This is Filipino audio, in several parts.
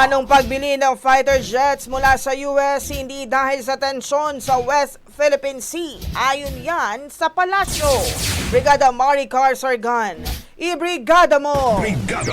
Planong pagbili ng fighter jets mula sa US hindi dahil sa tensyon sa West Philippine Sea. Ayon yan sa palasyo. Brigada Maricar Sargan, ibrigada mo! Brigada.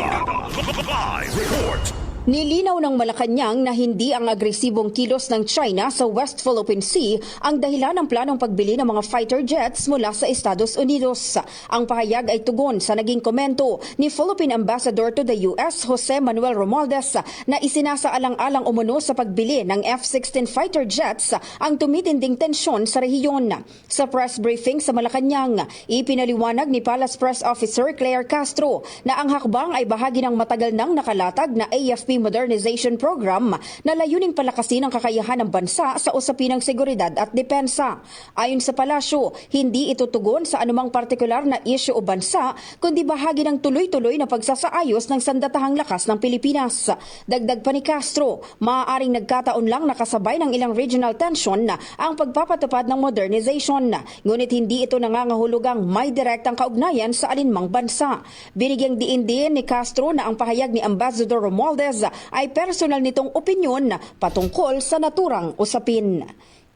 Live report. Nilinaw ng Malacanang na hindi ang agresibong kilos ng China sa West Philippine Sea ang dahilan ng planong pagbili ng mga fighter jets mula sa Estados Unidos. Ang pahayag ay tugon sa naging komento ni Philippine Ambassador to the US Jose Manuel Romualdez na isinasaalang-alang umuno sa pagbili ng F-16 fighter jets ang tumitinding tensyon sa rehiyon. Sa press briefing sa Malacanang, ipinaliwanag ni Palace Press Officer Claire Castro na ang hakbang ay bahagi ng matagal nang nakalatag na AFP Modernization Program na layuning palakasin ang kakayahan ng bansa sa usapin ng seguridad at depensa. Ayon sa palasyo, hindi ito tugon sa anumang partikular na isyu o bansa, kundi bahagi ng tuloy-tuloy na pagsasaayos ng sandatahang lakas ng Pilipinas. Dagdag pa ni Castro, maaaring nagkataon lang nakasabay ng ilang regional tension ang pagpapatupad ng modernization. Ngunit hindi ito nangangahulugang may direktang kaugnayan sa alinmang bansa. Binigyang diin din ni Castro na ang pahayag ni Ambassador Romualdez ay personal nitong opinyon patungkol sa naturang usapin.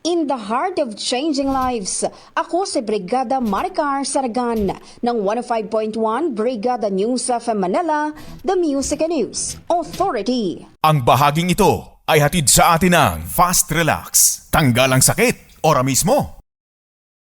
In the heart of changing lives, ako si Brigada Maricar Saragan ng 105.1 Brigada News of Manila, The Music and News Authority. Ang bahaging ito ay hatid sa atin ng Fast Relax. Tanggal ang sakit, ora mismo.